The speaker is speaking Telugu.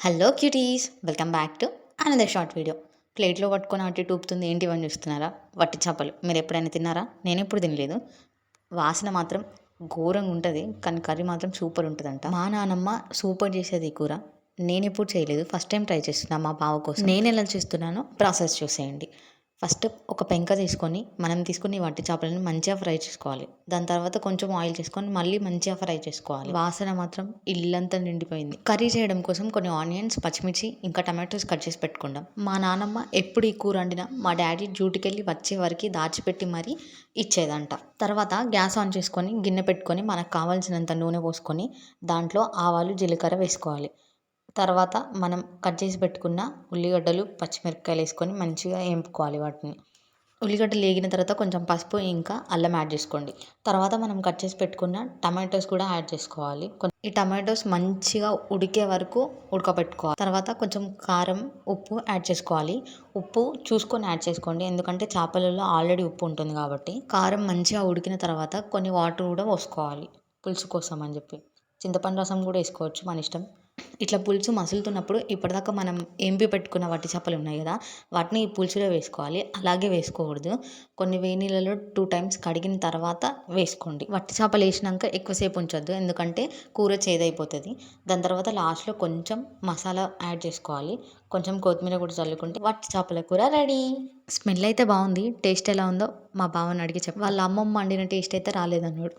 Hello cuties welcome back to another short video ప్లేట్లో పట్టుకొని అటు టూపుతుంది. ఏంటి ఇవన్నీ చూస్తున్నారా? వట్టి చేపలు. మీరు ఎప్పుడైనా తిన్నారా? నేను ఎప్పుడు తినలేదు. వాసన మాత్రం ఘోరంగా ఉంటుంది. కానీ కర్రీ మాత్రం సూపర్ ఉంటుందంట. మా నానమ్మ సూపర్ చేసేది ఈ కూర. నేను ఎప్పుడు చేయలేదు. ఫస్ట్ టైం ట్రై చేస్తున్నా మా బావ కోసం. నేను ఎలా చేస్తున్నానో ప్రాసెస్ చూసేయండి. ఫస్ట్ ఒక పెంక తీసుకొని మనం తీసుకుని వట్టి చేపలను మంచిగా ఫ్రై చేసుకోవాలి. దాని తర్వాత కొంచెం ఆయిల్ చేసుకొని మళ్ళీ మంచిగా ఫ్రై చేసుకోవాలి. వాసన మాత్రం ఇల్లంతా నిండిపోయింది. కర్రీ చేయడం కోసం కొన్ని ఆనియన్స్ పచ్చిమిర్చి ఇంకా టమాటోస్ కట్ చేసి పెట్టుకుందాం. మా నానమ్మ ఎప్పుడు ఈ కూర వండినా మా డాడీ డ్యూటీకి వెళ్ళి వచ్చే వరకు దాచిపెట్టి మరీ ఇచ్చేదంట. తర్వాత గ్యాస్ ఆన్ చేసుకొని గిన్నె పెట్టుకొని మనకు కావాల్సినంత నూనె పోసుకొని దాంట్లో ఆవాలు జీలకర్ర వేసుకోవాలి. తర్వాత మనం కట్ చేసి పెట్టుకున్న ఉల్లిగడ్డలు పచ్చిమిరపకాయలు వేసుకొని మంచిగా వేపుకోవాలి వాటిని. ఉల్లిగడ్డలు వేగిన తర్వాత కొంచెం పసుపు ఇంకా అల్లం యాడ్ చేసుకోండి. తర్వాత మనం కట్ చేసి పెట్టుకున్న టమాటోస్ కూడా యాడ్ చేసుకోవాలి. ఈ టమాటోస్ మంచిగా ఉడికే వరకు ఉడకబెట్టుకోవాలి తర్వాత కొంచెం కారం ఉప్పు యాడ్ చేసుకోవాలి. ఉప్పు చూసుకొని యాడ్ చేసుకోండి. ఎందుకంటే చేపలలో ఆల్రెడీ ఉప్పు ఉంటుంది కాబట్టి. కారం మంచిగా ఉడికిన తర్వాత కొన్ని వాటర్ కూడా పోసుకోవాలి. పులుసు కోసం అని చెప్పి. చింతపండు రసం కూడా వేసుకోవచ్చు మన ఇష్టం. ఇట్లా పులుసు మసులుతున్నప్పుడు ఇప్పటిదాకా మనం ఎంపి పెట్టుకున్న వట్టి చేపలు ఉన్నాయి కదా వాటిని ఈ పులుసులో వేసుకోవాలి. అలాగే వేసుకోకూడదు. కొన్ని వేడి నీళ్ళలో టూ టైమ్స్ కడిగిన తర్వాత వేసుకోండి. వట్టి చేపలు వేసినాక ఎక్కువసేపు ఉంచొద్దు. ఎందుకంటే కూర చేదైపోతుంది. దాని తర్వాత లాస్ట్లో కొంచెం మసాలా యాడ్ చేసుకోవాలి. కొంచెం కొత్తిమీర కూడా చల్లుకుంటే వట్టి చేపల కూర రెడీ. స్మెల్ అయితే బాగుంది. టేస్ట్ ఎలా ఉందో మా బావని అడిగి చెప్పి వాళ్ళ అమ్మమ్మ వండిన టేస్ట్ అయితే రాలేదన్నాడు.